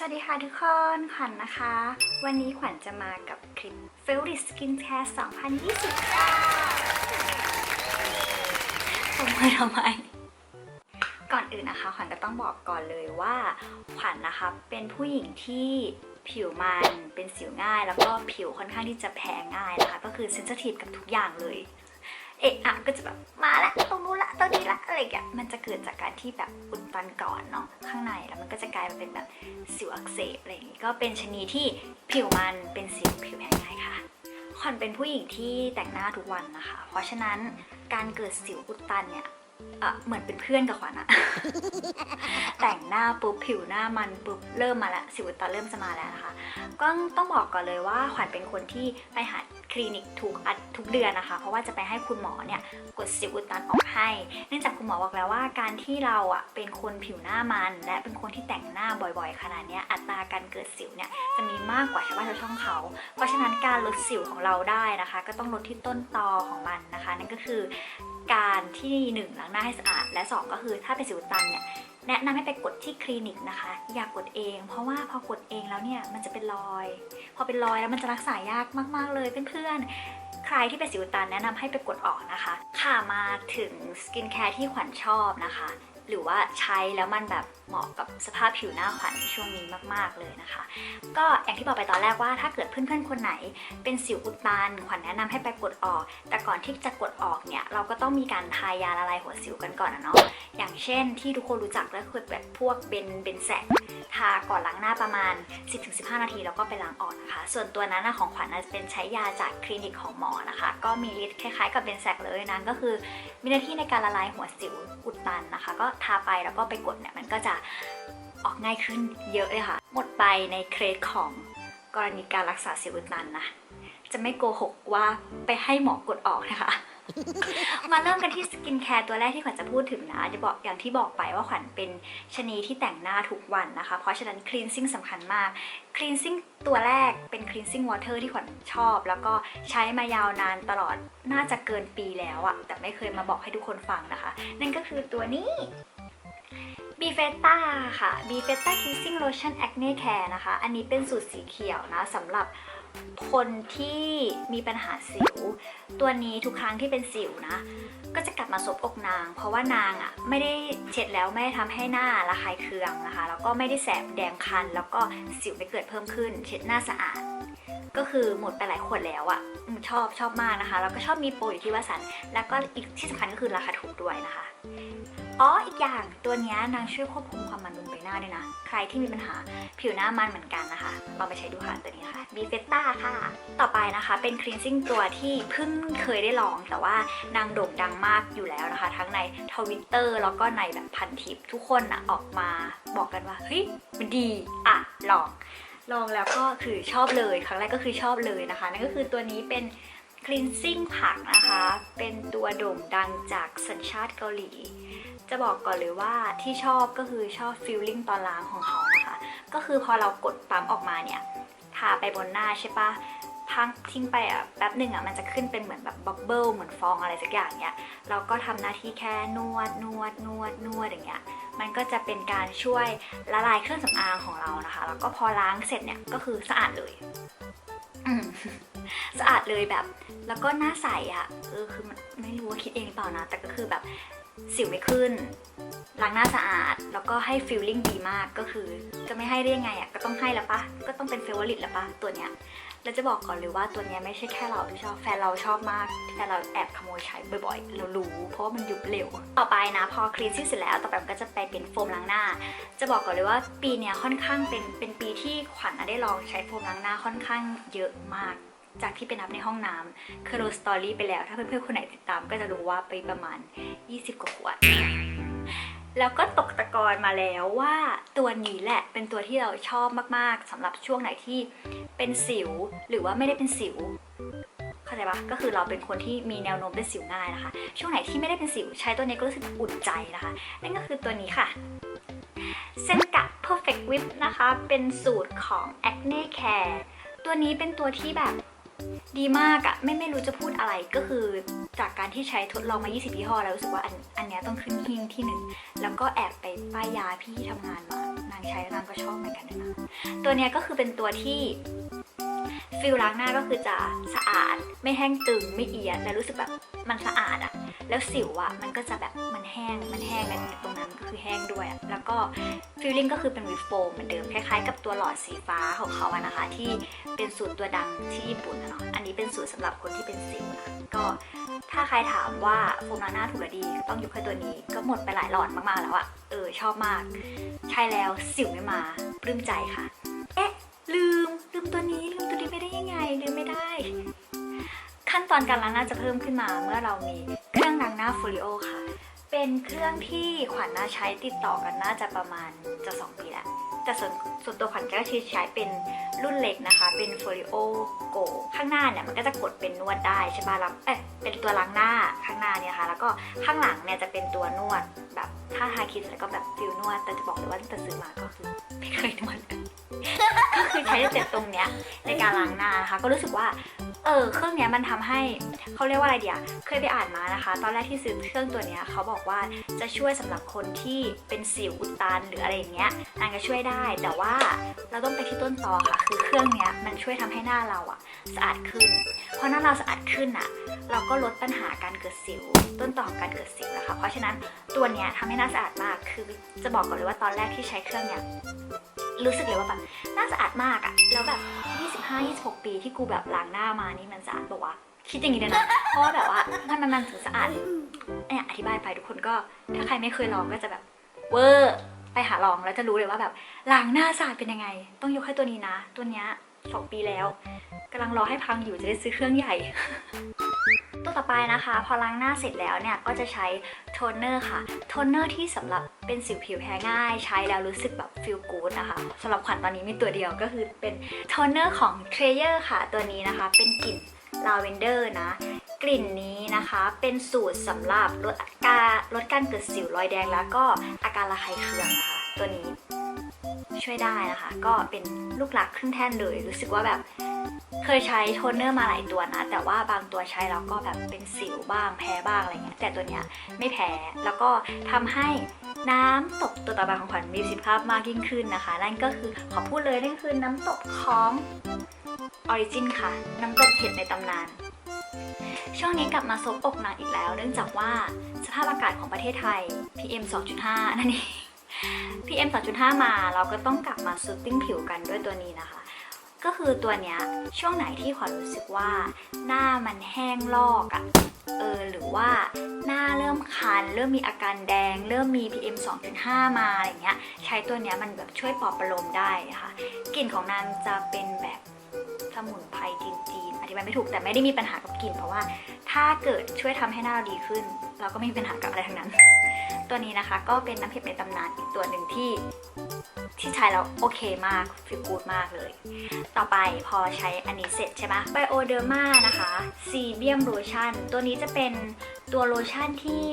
สวัสดีค่ะทุกคนขวัญนะคะ วันนี้ขวัญจะมากับคลิป f e l r i Skin Care 2020 ค่ะผมมาทำไม ก่อนอื่นนะคะขวัญก็ต้องบอกก่อนเลยว่า ขวัญนะคะเป็นผู้หญิงที่ผิวมันเป็นสิวง่าย แล้วก็ผิวค่อนข้างที่จะแพ้ง่ายนะคะ ก็คือเซนซิทีฟกับทุกอย่างเลย เอะอะก็จะแบบมาละตรงนู้นละตรงนี้ละอะไรอย่างเงี้ยมันจะเกิดจากการที่แบบอุดตันก่อนเนาะข้างในแล้วมันก็จะกลายมาเป็นแบบสิวอักเสบอะไรอย่างงี้ก็เป็นชนิดที่ผิวมันเป็นสิวผิวแพ้งง่ายค่ะขวัญเป็นผู้หญิงที่แต่งหน้าทุกวันนะคะ เพราะฉะนั้นการเกิดสิวอุดตันเนี่ยเอ่อเหมือนเป็นเพื่อนกับขวัญอะแต่งหน้าปุ๊บผิวหน้ามันปุ๊บเริ่มมาแล้วสิวอุดตันเริ่มจะมาแล้วนะคะ ก็ต้องบอกก่อนเลยว่าขวัญเป็นคนที่ไปหา คลินิกทุกอาททุกเดือนนะคะ เพราะว่าจะไปให้คุณหมอเนี่ยกดสิวอุดตันออกให้ เนื่องจากคุณหมอบอกแล้วว่าการที่เราอะเป็นคนผิวหน้ามัน และเป็นคนที่แต่งหน้าบ่อยๆ ขนาดนี้อัตราการเกิดสิวเนี่ยจะมีมากกว่าชาวบ้านชาวช่องเขา เพราะฉะนั้นการลดสิวของเราได้นะคะ ก็ต้องลดที่ต้นตอของมันนะคะ นั่นก็คือการที่หนึ่งล้างหน้าให้สะอาด และสองก็คือถ้าเป็นสิวอุดตันเนี่ย แนะนำให้ไปกดที่คลินิกนะคะ อย่ากกดเอง เพราะว่าพอกดเองแล้วเนี่ยมันจะเป็นรอย พอเป็นรอยแล้วมันจะรักษายากมากๆเลยเพื่อนๆ ใครที่เป็นสิวตันแนะนำให้ไปกดออกนะคะ ค่ะมาถึงสกินแคร์ที่ขวัญชอบนะคะ หรือว่าใช้แล้วมันแบบเหมาะกับสภาพผิวหน้าขวัญในช่วงนี้มากๆเลยนะคะ ก็อย่างที่บอกไปตอนแรกว่าถ้าเกิดเพื่อนๆคนไหน เป็นสิวอุดตันขวัญแนะนำให้ไปกดออก แต่ก่อนที่จะกดออกเนี่ยเราก็ต้องมีการทายาละลายหัวสิวกันก่อนนะเนาะอย่างเช่นที่ทุกคนรู้จักก็คือแบบพวกเบนเบนแซกทาก่อนล้างหน้าประมาณ 10-15 นาทีแล้วก็ไปล้างออกนะคะ ส่วนตัวนั้นของขวัญน่ะจะเป็นใช้ยาจากคลินิกของหมอนะคะ ก็มีฤทธิ์คล้ายๆกับเบนแซกเลยนั้นก็คือมีหน้าที่ในการละลายหัวสิวอุดตันนะคะ ก็ทาไปแล้วก็ไปกดเนี่ยมันก็จะออกง่ายขึ้นเยอะเลยค่ะ หมดไปในเคสของกรณีการรักษาสิวอุดตันนะ จะไม่โกหกว่าไปให้หมอกดออกนะคะ มาเริ่มกันที่สกินแคร์ตัวแรกที่ขวัญจะพูดถึงนะจะบอกอย่างที่บอกไปว่าขวัญเป็นชนีที่แต่งหน้าทุกวันนะคะ เพราะฉะนั้น cleansing สำคัญมาก cleansing ตัวแรกเป็น cleansing water ที่ขวัญชอบ แล้วก็ใช้มายาวนานตลอดน่าจะเกินปีแล้วอะแต่ไม่เคยมาบอกให้ทุกคนฟังนะคะ นั่นก็คือตัวนี้ b f e t a ค่ะ b f e t a Cleansing Lotion Acne Care นะคะ อันนี้เป็นสูตรสีเขียวนะสำหรับ คนที่มีปัญหาสิว ตัวนี้ทุกครั้งที่เป็นสิวนะ ก็จะกลับมาซบอกนาง เพราะว่านางอะ่ะไม่ได้เช็ดแล้วไม่ได้ทำให้หน้าระคายเคืองนะคะ แล้วก็ไม่ได้แสบแดงคัน แล้วก็สิวไม่เกิดเพิ่มขึ้น เช็ดหน้าสะอาด ก็คือหมดไปหลายขวดแล้วอะ่ะชอบชอบมากนะคะ แล้วก็ชอบมีโปรอยู่ที่วัสันแล้วก็อีกที่สำคัญก็คือราคาถูกด้วยนะคะ อ๋ออีกอย่างตัวนี้นางช่วยควบคุมความมันบนใบหน้าด้วยนะ ใครที่มีปัญหาผิวหน้ามันเหมือนกันนะคะลองไปใช้ดูค่ะตัวนี้ค่ะ b ีเฟต้าค่ะ ต่อไปนะคะเป็น cleansing ตัวที่เพิ่งเคยได้ลอง แต่ว่านางโด่งดังมากอยู่แล้วนะคะ ทั้งในทวิตเตอร์แล้วก็ในแบบพันทิปทุกคนอะออกมาบอกกันว่าเฮ้ยมันดีอะลอง ลองแล้วก็คือชอบเลยครั้งแรกก็คือชอบเลยนะคะนั่นก็คือตัวนี้เป็น cleansing ผักนะคะ เป็นตัวโด่งดังจากสัญชาติเกาหลี จะบอกก่อนเลยว่าที่ชอบก็คือชอบฟีลลิ่งตอนล้างของเขานะคะ ก็คือพอเรากดปั๊มออกมาเนี่ยทาไปบนหน้าใช่ปะพักทิ้งไปอะแป๊บหนึ่งอะมันจะขึ้นเป็นเหมือนแบบบับเบิลเหมือนฟองอะไรสักอย่างเนี่ยเราก็ทำหน้าที่แค่นวดนวดนวดนวดอย่างเงี้ยมันก็จะเป็นการช่วยละลายเครื่องสำอางของเรานะคะ แล้วก็พอล้างเสร็จเนี่ยก็คือสะอาดเลยสะอาดเลยแบบ แล้วก็หน้าใสอะเออคือมันไม่รู้ว่าคิดเองหรือเปล่านะ แต่ก็คือแบบ สิวไม่ขึ้นล้างหน้าสะอาด แล้วก็ให้ฟีลลิ่งดีมากก็คือ จะไม่ให้ได้ยังไงอะก็ต้องให้ล้วปะก็ต้องเป็นเฟเวอร์ลิตล้วปะตัวเนี้ยแล้วจะบอกก่อนเลยว่าตัวเนี้ยไม่ใช่แค่เราที่ชอบแฟนเราชอบมากแฟนเราแอบขโมยใช้บ่อยๆ เรารู้ เพราะว่ามันยุบเร็ว ต่อไปนะพอคลีนซิ่เสร็จแล้ว ต่อไปมันก็จะไปเป็นโฟมล้างหน้า จะบอกก่อนเลยว่าปีเนี้ยค่อนข้างเป็นเป็นปีที่ขวัญน่ะได้ลองใช้โฟมล้างหน้าค่อนข้างเยอะมาก จากที่ไปนับในห้องน้ำคือโรสตอรี่ไปแล้ว ถ้าเพื่อนๆคนไหนติดตามก็จะรู้ว่าไปประมาณ 20 กว่าขวด แล้วก็ตกตะกอนมาแล้วว่าตัวนี้แหละเป็นตัวที่เราชอบมากๆสำหรับช่วงไหนที่เป็นสิวหรือว่าไม่ได้เป็นสิวเข้าใจปะก็คือเราเป็นคนที่มีแนวโน้มเป็นสิวง่ายนะคะ ช่วงไหนที่ไม่ได้เป็นสิวใช้ตัวนี้ก็รู้สึกอุ่นใจนะคะ นั่นก็คือตัวนี้ค่ะ เซนกะ Perfect Whip นะคะ เป็นสูตรของ Acne Care ตัวนี้เป็นตัวที่แบบ ดีมากอะไม่ไม่รู้จะพูดอะไรก็คือจากการที่ใช้ทดลองมา 20ยี่ห้อแล้วรู้สึกว่าอันอันเนี้ยต้องขึ้นหิ้งที่หนึ่งแล้วก็แอบไปป้ายยาพี่ที่ทำงานมานางใช้แล้วนางก็ชอบเหมือนกันนะตัวเนี้ยก็คือเป็นตัวที่ ฟิลล้างหน้าก็คือจะสะอาด ไม่แห้งตึงไม่เอียดและรู้สึกแบบมันสะอาดอะแล้วสิวอะมันก็จะแบบมันแห้งมันแห้งและตรงนั้นก็คือแห้งด้วยอะแล้วก็ฟิลลิ่งก็คือเป็นวิฟโฟมเหมือนเดิมคล้ายๆ กับตัวหลอดสีฟ้าของเขาอะนะคะ ที่เป็นสูตรตัวดังที่ญี่ปุ่นอะเนาะอันนี้เป็นสูตรสำหรับคนที่เป็นสิวนะก็ถ้าใครถามว่าโฟมล้างหน้าถูกหรือดีต้องยกให้ตัวนี้ก็หมดไปหลายหลอดมากๆแล้วอะเออชอบมาก ใช่แล้วสิวไม่มาปลื้มใจค่ะ อนการล้างหน้าจะเพิ่มขึ้นมาเมื่อเรามีเครื่องล้างหน้า f o l i o ค่ะ เป็นเครื่องที่ขวัญน่าใช้ติดต่อกันน่าจะประมาณจะ 2 ปีแล้ว แต่ส่วนส่วนตัวขวัญก็ใช้เป็นรุ่นเล็กนะคะ เป็น f o l i o Go ข้างหน้าเนี่ยมันก็จะกดเป็นนวดได้ใช่ป่ะล้วเอ๊ะเป็นตัวล้างหน้าข้างหน้าเนี่ยค่ะ แล้วก็ข้างหลังเนี่ยจะเป็นตัวนวดแบบถ้าทาครีมแล้วก็แบบฟิลนวด แต่จะบอกเลยว่าตั้งแต่ซื้อมาก็คือ ใช้แต่ตรงเนี้ยในการล้างหน้านะคะก็รู้สึกว่าเออเครื่องเนี้ยมันทำให้เขาเรียกว่าอะไรเดียวเคยไปอ่านมานะคะ ตอนแรกที่ซื้อเครื่องตัวเนี้ยเขาบอกว่าจะช่วยสำหรับคนที่เป็นสิวอุดตันหรืออะไรอย่างเงี้ยนางก็ช่วยได้ แต่ว่าเราต้องไปที่ต้นตอค่ะ คือเครื่องเนี้ยมันช่วยทำให้หน้าเราอะสะอาดขึ้นพอหน้าเราสะอาดขึ้นอะเราก็ลดปัญหาการเกิดสิว ต้นตอของการเกิดสิวนะคะ เพราะฉะนั้นตัวเนี้ยทำให้หน้าสะอาดมากคือจะบอกก่อนเลยว่าตอนแรกที่ใช้เครื่องเนี้ย รู้สึกเลยว่าแบบน้าสะอาดมากอะแล้วแบบ 25-26 ปีที่กูแบบล้างหน้ามานี่มันสะอาดปะวะคิดอย่างนี้เลยนะ เพราะว่าแบบว่ามันมันมันถึงสะอาดเนี่ยอธิบายไปทุกคนก็ถ้าใครไม่เคยลองก็จะแบบเวอร์ไปหาลองแล้วจะรู้เลยว่าแบบล้างหน้าสะอาดเป็นยังไง ต้องยกให้ตัวนี้นะ ตัวเนี้ยสองปีแล้วกำลังรอให้พังอยู่จะได้ซื้อเครื่องใหญ่ ตัวต่อไปนะคะ พอล้างหน้าเสร็จแล้วเนี่ยก็จะใช้โทนเนอร์ค่ะ โทนเนอร์ที่สำหรับเป็นสิวผิวแพ้ง่าย ใช้แล้วรู้สึกแบบฟีลกู๊ดนะคะสำหรับขวัญตอนนี้มีตัวเดียวก็คือเป็นโทนเนอร์ของ t r a y e r ค่ะ ตัวนี้นะคะ เป็นกลิ่นลาเวนเดอร์นะ กลิ่นนี้นะคะเป็นสูตรสำหรับลดอาการลดการเกิดสิวรอยแดงแล้วก็อาการระคายเคืองนะคะ ตัวนี้ช่วยได้นะคะ ก็เป็นลูกหลักครึ่งแท่นเลยรู้สึกว่าแบบ เคยใช้โทนเนอร์มาหลายตัวนะ แต่ว่าบางตัวใช้แล้วก็แบบเป็นสิวบ้างแพ้บ้างอะไรเงี้ยแต่ตัวเนี้ยไม่แพ้แล้วก็ทำให้น้ำตกตัวต่อไปของขวัญมีประสิทธิภาพมากยิ่งขึ้นนะคะ นั่นก็คือขอพูดเลยนั่นคือน้ำตกของออริจินค่ะ น้ำตกเผ็ดในตำนาน ช่วงนี้กลับมาซบอกหนักอีกแล้ว เนื่องจากว่าสภาพอากาศของประเทศไทย PM 2.5 นั่นเอง PM 2.5 มาเราก็ต้องกลับมาซูตติ้งผิวกันด้วยตัวนี้นะคะ ก็คือตัวเนี้ยช่วงไหนที่ขวัญรู้สึกว่า หน้ามันแห้งลอกอะ่ะเออหรือว่าหน้าเริ่มคัน เริ่มมีอาการแดง เริ่มมี PM 2.5 มาอะไรเงี้ยใช้ตัวเนี้ยมันแบบช่วยปลอบประโลมได้ค่ะกลิ่นของนางจะเป็นแบบสมุนไพรจีนๆอธิบายไม่ถูกแต่ไม่ได้มีปัญหากับกลิ่นเพราะว่า ถ้าเกิดช่วยทำให้หน้าเราดีขึ้น เราก็ไม่มีปัญหากับอะไรทั้งนั้น ตัวนี้นะคะก็เป็นน้ำเผ็ดในตำนานอีกตัวหนึ่งที่ที่ใช้แล้วโอเคมากฟิลกูดมากเลย ต่อไปพอใช้อันนี้เสร็จใช่ไหมไบโอเดอร์มานะคะซีเบียมโลชั่นตัวนี้จะเป็นตัวโลชั่นที่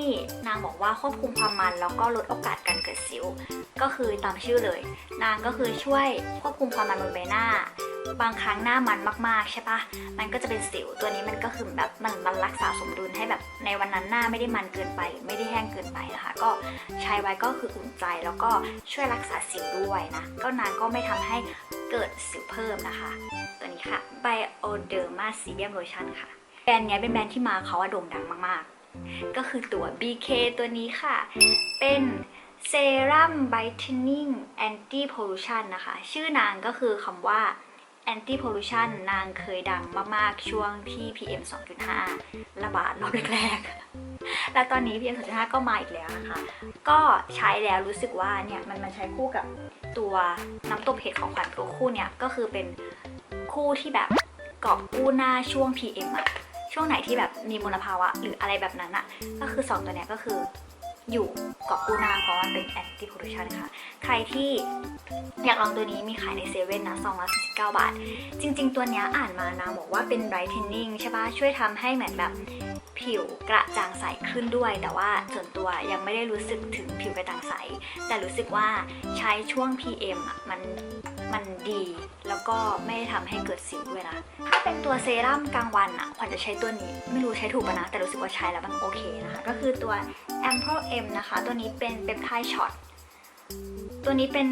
นางบอกว่าควบคุมความมัน แล้วก็ลดโอกาสการเกิดสิว ก็คือตามชื่อเลย นางก็คือช่วยควบคุมความมันบนใบหน้า บางครั้งหน้ามันมากๆใช่ปะมันก็จะเป็นสิวตัวนี้มันก็คือแบบมันมันรักษาสมดุลให้แบบในวันนั้นหน้าไม่ได้มันเกินไป ไม่ได้แห้งเกินไปนะคะ ก็ใช้ไว้ก็คืออุ่นใจแล้วก็ช่วยรักษาสิวด้วยนะ ก็นางก็ไม่ทำให้เกิดสิวเพิ่มนะคะ ตัวนี้ค่ะ Bioderma Serum Lotion ค่ะ แบรนด์นี้เป็นแบรนด์ที่มาเขาว่าโด่งดังมากๆ ก็คือตัว BK ตัวนี้ค่ะ เป็นเซรั่ม Brightening Anti Pollution นะคะ ชื่อนางก็คือคำว่า Anti Pollution นางเคยดังมากๆช่วงที่ PM 2.5 ระบาดรอบแรกๆ แล้วตอนนี้ PM 2.5 ก็มาอีกแล้วนะคะ ก็ใช้แล้วรู้สึกว่าเนี่ยมันมันใช้คู่กับตัวน้ำตบเห็ดของขวัญตัวคู่เนี่ยก็คือเป็นคู่ที่แบบกอบกู้หน้าช่วง PM อะช่วงไหนที่แบบมีมลภาวะ หรืออะไรแบบนั้นอะก็คือ 2 ตัวเนี้ยก็คือ อยู่กอบกู้น้าเพราะมันเป็น anti pollution ค่ะ ใครที่อยากลองตัวนี้มีขายในเซเว่นนะซองละ49 บาท จริง ๆ ตัวนี้อ่านมานางบอกว่าเป็น brightening ใช่ปะช่วยทำให้เหมือนแบบผิวกระจ่างใสขึ้นด้วย แต่ว่าส่วนตัวยังไม่ได้รู้สึกถึงผิวกระจ่างใส แต่รู้สึกว่าใช้ช่วง PM อะมันมันดี แล้วก็ไม่ได้ทำให้เกิดสิวด้วยนะถ้าเป็นตัวเซรั่มกลางวันอะขวัญจะใช้ตัวนี้ ไม่รู้ใช้ถูกปะนะ แต่รู้สึกว่าใช้แล้วมันโอเคนะคะ ก็คือตัว Ample M นะคะ ตัวนี้เป็นเปปไทด์ช็อตตัวนี้เป็น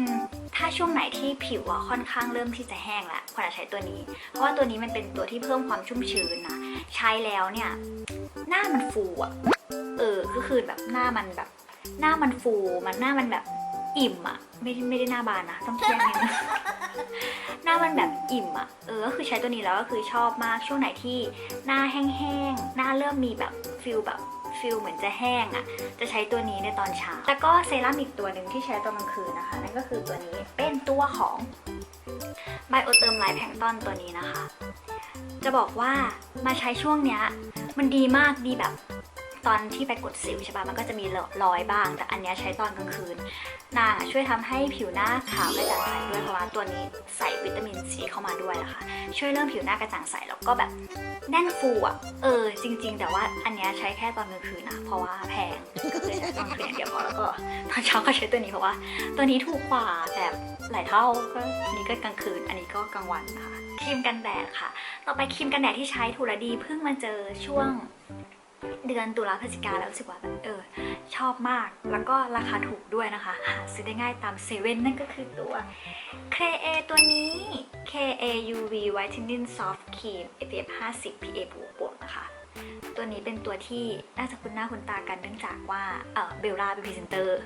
ถ้าช่วงไหนที่ผิวอะค่อนข้างเริ่มที่จะแห้งแล้วขวัญจะใช้ตัวนี้ เพราะว่าตัวนี้มันเป็นตัวที่เพิ่มความชุ่มชื้นนะใช้แล้วเนี่ย หน้ามันฟูอะเออก็คือแบบหน้ามันแบบ หน้ามันฟูมันหน้ามันแบบอิ่มอะไม่ไม่ได้หน้าบานนะต้องแจ้งนิดนึงหน้ามันแบบอิ่มอะเออก็คือใช้ตัวนี้แล้วก็คือชอบมากช่วงไหนที่หน้าแห้งๆหน้าเริ่มมีแบบฟิลแบบ ฟิลเหมือนจะแห้งอะจะใช้ตัวนี้ในตอนเช้า แล้วก็เซรั่มอีกตัวหนึ่งที่ใช้ตอนกลางคืนนะคะ นั่นก็คือตัวนี้เป็นตัวของไบโอเติมไลท์แพงตอนตัวนี้นะคะ จะบอกว่ามาใช้ช่วงเนี้ยมันดีมากดีแบบ ตอนที่ไปกดสิวใช่ปะมันก็จะมีรอยบ้าง แต่อันนี้ใช้ตอนกลางคืนนางช่วยทำให้ผิวหน้าขาวกระจ่างใสด้วยเพราะว่าตัวนี้ใส่วิตามินซีเข้ามาด้วยนะคะ ช่วยเริ่มผิวหน้ากระจ่างใสแล้วก็แบบแน่นฟูอะเออจริง ๆ แต่ว่าอันนี้ใช้แค่ตอนกลางคืนนะเพราะว่าแพงก็เลยใช้ตอนกลางคืนอย่างเดียวพอแล้วก็ตอนเช้าก็ใช้ตัวนี้เพราะว่า ตัวนี้ถูกกว่าแบบหลายเท่าก็อันนี้ก็กลางคืน อันนี้ก็กลางวันนะคะครีมกันแดดค่ะ ต่อไปครีมกันแดดที่ใช้ถูกและดีเพิ่งมาเจอช่วง เดือนตุลาพฤศจิกาแล้วรู้สึกว่าเออชอบมากแล้วก็ราคาถูกด้วยนะคะ หาซื้อได้ง่ายตามเซเว่นนั่นก็คือตัว KA ตัวนี้ KA UV Whitening Soft Cream SPF 50 PA บวกบวกนะคะ ตัวนี้เป็นตัวที่น่าจะคุ้นหน้าคุ้นตากันเนื่องจากว่าเออเบลล่าเป็นพรีเซนเตอร์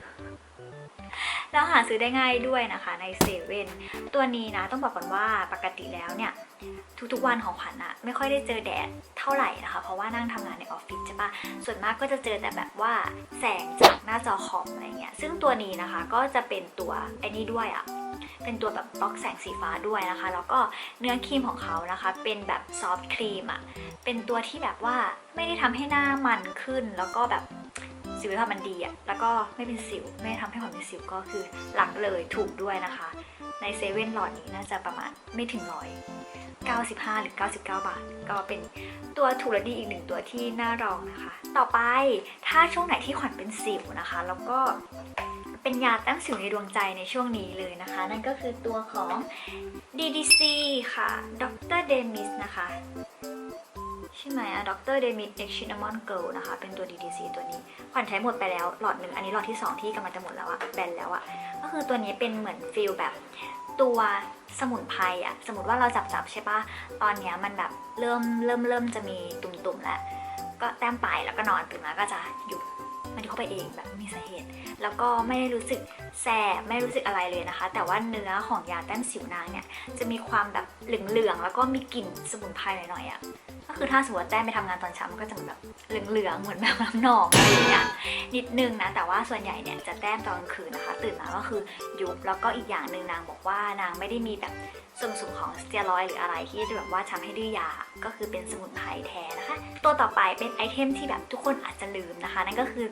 แล้วหาซื้อได้ง่ายด้วยนะคะในเซเว่นตัวนี้นะต้องบอกก่อนว่าปกติแล้วเนี่ยทุกๆวันของขวัญอะไม่ค่อยได้เจอแดดเท่าไหร่นะคะ เพราะว่านั่งทำงานในออฟฟิศใช่ปะส่วนมากก็จะเจอแต่แบบว่าแสงจากหน้าจอคอมอะไรเงี้ยซึ่งตัวนี้นะคะก็จะเป็นตัวไอ้นี่ด้วยอะเป็นตัวแบบบล็อกแสงสีฟ้าด้วยนะคะ แล้วก็เนื้อครีมของเขานะคะ เป็นแบบซอฟต์ครีมอะเป็นตัวที่แบบว่าไม่ได้ทำให้หน้ามันขึ้น แล้วก็แบบ สิวภาพมันดีอะแล้วก็ไม่เป็นสิว ไม่ได้ทำให้ขวัญเป็นสิวก็คือหลังเลยถูกด้วยนะคะ ในเซเว่นหลอดนี้น่าจะประมาณไม่ถึงร้อย95 หรือ 99 บาท ก็เป็นตัวถูกและดีอีกหนึ่งตัวที่น่าลองนะคะ ต่อไปถ้าช่วงไหนที่ขวัญเป็นสิวนะคะ แล้วก็เป็นยาแต้มสิวในดวงใจในช่วงนี้เลยนะคะ นั่นก็คือตัวของ DDC ค่ะ Dr. Demis นะคะ ใช่ไหมอะ Dr. Demis X Cinnamon Girl นะคะ เป็นตัว DDC ตัวนี้ขวัญใช้หมดไปแล้วหลอดหนึ่ง อันนี้หลอดที่ 2 ที่กำลังจะหมดแล้วอะแบนแล้วอะก็คือตัวนี้เป็นเหมือนฟิลแบบตัวสมุนไพรอะสมมติว่าเราจับจับใช่ปะตอนเนี้ยมันแบบเริ่มเริ่มเริ่มจะมีตุ่มๆแล้ว ก็แต้มไปแล้วก็นอนตื่นมาก็จะหยุดมันเข้าไปเองแบบไม่มีสาเหตุ แล้วก็ไม่ได้รู้สึกแสบไม่รู้สึกอะไรเลยนะคะ แต่ว่าเนื้อของยาแต้มสิวนางเนี่ยจะมีความแบบเหลืองๆแล้วก็มีกลิ่นสมุนไพรหน่อยๆอะ ก็คือถ้าสมมติว่าแต้มไปทำงานตอนเช้ามันก็จะเหมือนแบบเหลืองๆเหมือนแบบน้ำหนองอะไรอย่างเงี้ยนิดนึงนะแต่ว่าส่วนใหญ่เนี่ยจะแต้มตอนกลางคืนนะคะ ตื่นมาก็คือยุบแล้วก็อีกอย่างหนึ่งนางบอกว่านางไม่ได้มีแบบส่วนผสมของสเตียรอยหรืออะไรที่จะแบบว่าทำให้ดื้อยา ก็คือเป็นสมุนไพรแท้นะคะ ตัวต่อไปเป็นไอเทมที่แบบทุกคนอาจจะลืมนะคะ นั่นก็คือ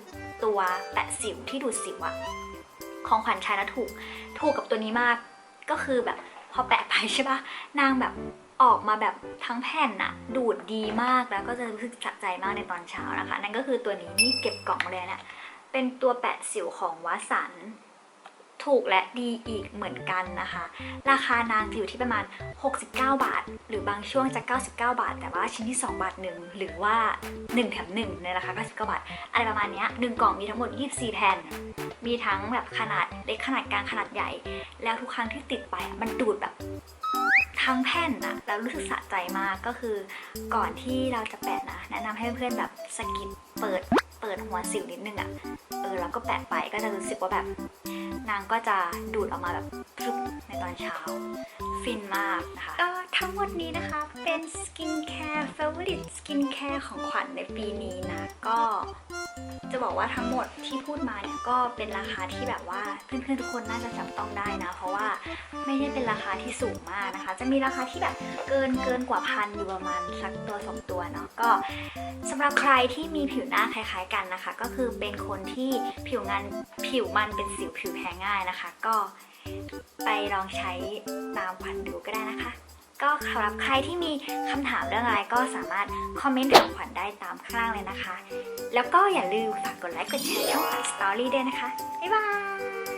ตัวแปะสิวที่ดูดสิวอะของขวัญช้แล้วถูก ถูกกับตัวนี้มากก็คือแบบพอแปะไปใช่ปะนางแบบ ออกมาแบบทั้งแผ่นอะดูดดีมากแล้วก็จะรู้สึกสะใจมากในตอนเช้านะคะ นั่นก็คือตัวนี้นี่เก็บกล่องเลยเนี่ยเป็นตัวแปะสิวของวัสันถูกและดีอีกเหมือนกันนะคะ ราคานางจะอยู่ที่ประมาณ 69 บาท หรือบางช่วงจะ 99 บาท แต่ว่าชิ้นที่ 2 บาทหนึ่งหรือว่า 1 แถม 1 ในราคา 99 บาท อะไรประมาณนี้หนึ่งกล่องมีทั้งหมด 24 แผ่น มีทั้งแบบขนาดเล็กขนาดกลางขนาดใหญ่ แล้วทุกครั้งที่ติดไปมันดูดแบบ ทั้งแผ่นอะแล้วรู้สึกสะใจมากก็คือก่อนที่เราจะแปะนะ แนะนำให้เพื่อนๆแบบสกิปเปิด เปิดหัวสิวนิดนึงอะเออแล้วก็แปะไปก็จะรู้สึกว่าแบบ นางก็จะดูดออกมาแบบพรึบในตอนเช้า ฟินมากนะคะ ก็ทั้งหมดนี้นะคะเป็นสกินแคร์เฟเวอร์สกินแคร์ของขวัญในปีนี้นะ ก็จะบอกว่าทั้งหมดที่พูดมาเนี่ยก็เป็นราคาที่แบบว่าเพื่อนๆทุกคนน่าจะจับต้องได้นะ เพราะว่าไม่ได้เป็นราคาที่สูงมากนะคะ จะมีราคาที่แบบเกินเกินกว่าพันอยู่ประมาณสักตัวสองตัวเนาะก็สำหรับใครที่มีผิวหน้าคล้ายๆกันนะคะ ก็คือเป็นคนที่ผิวงานผิวมันเป็นสิวผิวแพ้ง่ายนะคะ ก็ไปลองใช้ตามขวัญดูก็ได้นะคะ ก็สำหรับใครที่มีคำถามเรื่องอะไรก็สามารถคอมเมนต์ถามขวัญได้ตามข้างล่างเลยนะคะ แล้วก็อย่าลืมฝากกดไลค์กดแชร์ช่องขวัญสตอรี่ด้วยนะคะ บ๊ายบาย